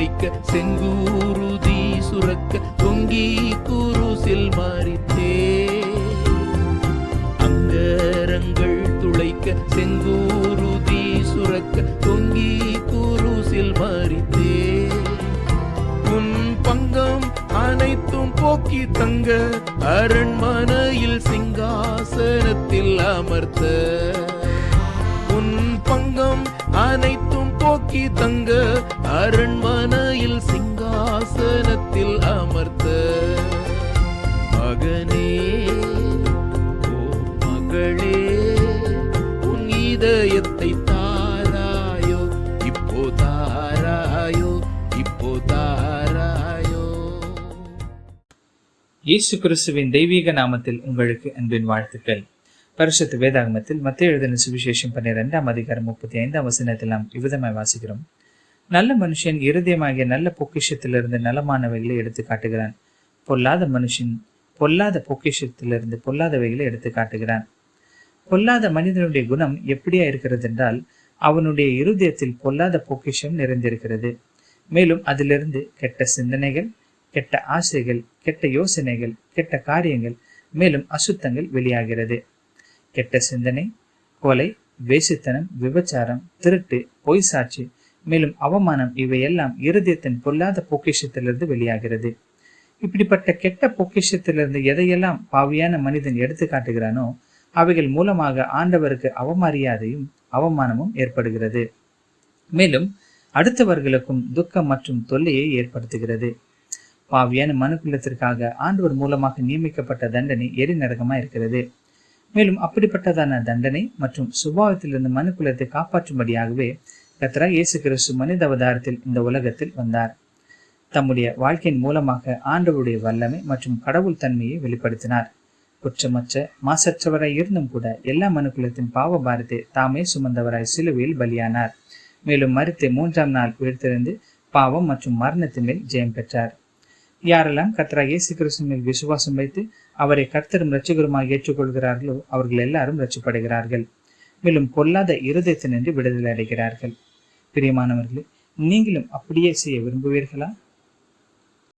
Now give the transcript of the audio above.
துளைக்க செங்கூருதி சுரக்க தொங்கி குருசில் மாறித்தே. அங்கரங்கள் துளைக்க செங்கூருதி சுரக்க தொங்கி குருசில் மாறித்தே. உன் பங்கம் அனைத்தும் போக்கி தங்க அரண்மனையில் சிங்காசனத்தில் அமர்த்த. உன் பங்கம் அனைத்தும் போக்கி தங்க அரண்மனையில் சிங்காசனத்தில் அமர்த்த மகனே ஓ மகளே உன் இதயத்தை தாராயோ இப்போ தாராயோ இப்போ தாராயோ. இயேசு கிறிஸ்துவின் தெய்வீக நாமத்தில் உங்களுக்கு அன்பின் வாழ்த்துக்கள். பரிசுத்த வேதாகமத்தில் மத்திய எழுதின சுவிசேஷம் பன்னிரெண்டாம் அதிகாரம் முப்பத்தி ஐந்தாம் வசனத்தில் நாம் இவ்விதமாய் வாசிக்கிறோம். நல்ல மனுஷன் இருதயமாகிய நல்ல பொக்கிஷத்திலிருந்து நலமானவைகளை எடுத்து காட்டுகிறான். பொல்லாத மனுஷன் பொல்லாத பொக்கிஷத்திலிருந்து பொல்லாதவைகளை எடுத்து காட்டுகிறான். பொல்லாத மனிதனுடைய குணம் எப்படியா இருக்கிறது என்றால் அவனுடைய இருதயத்தில் பொல்லாத பொக்கிஷம் நிறைந்திருக்கிறது. மேலும் அதிலிருந்து கெட்ட சிந்தனைகள் கெட்ட ஆசைகள் கெட்ட யோசனைகள் கெட்ட காரியங்கள் மேலும் அசுத்தங்கள் வெளியாகிறது. கெட்ட சிந்தனை கொலை வேசித்தனம் விபச்சாரம் திருட்டு பொய் சாட்சி மேலும் அவமானம் இவையெல்லாம் இருதயத்தின் பொல்லாத பொக்கிஷத்திலிருந்து வெளியாகிறது. இப்படிப்பட்ட கெட்ட பொக்கிஷத்திலிருந்து எதையெல்லாம் பாவியான மனிதன் எடுத்து காட்டுகிறானோ அவைகள் மூலமாக ஆண்டவருக்கு அவமரியாதையும் அவமானமும் ஏற்படுகிறது. மேலும் அடுத்தவர்களுக்கும் துக்கம் மற்றும் தொல்லையை ஏற்படுத்துகிறது. பாவியான மனுக்குள்ளத்திற்காக ஆண்டவர் மூலமாக நியமிக்கப்பட்ட தண்டனை எரிநரகமா இருக்கிறது மேலும் அப்படிப்பட்டதான தண்டனை மற்றும் சுபாவத்திலிருந்து மனுக்குலத்தை காப்பாற்றும்படியாகவே கத்ரா இயேசு கிறிஸ்து மனித அவதாரத்தில் இந்த உலகத்தில் வந்தார். தம்முடைய வாழ்க்கையின் மூலமாக ஆண்டவருடைய வல்லமை மற்றும் கடவுள் தன்மையை வெளிப்படுத்தினார். குற்றமற்ற மாசற்றவராய் இருந்தும் கூட எல்லா மனுக்குலத்தின் பாவ பாரத்தை தாமே சுமந்தவராய் சிலுவையில் பலியானார். மேலும் மறுத்து மூன்றாம் நாள் உயிர்த்திருந்து பாவம் மற்றும் மரணத்தின் மேல் ஜெயம் பெற்றார். யாரெல்லாம் கர்த்தரா இயேசு கிறிஸ்துவின் விசுவாசம் வைத்து அவரை கர்த்தரும் இரட்சகருமாக ஏற்றுக்கொள்கிறார்களோ அவர்கள் எல்லாரும் ரட்சிப்படைகிறார்கள் மேலும் பொல்லாத இருதயத்தினின்று விடுதலை அடைகிறார்கள். பிரியமானவர்களே நீங்களும் அப்படியே செய்ய விரும்புவீர்களா?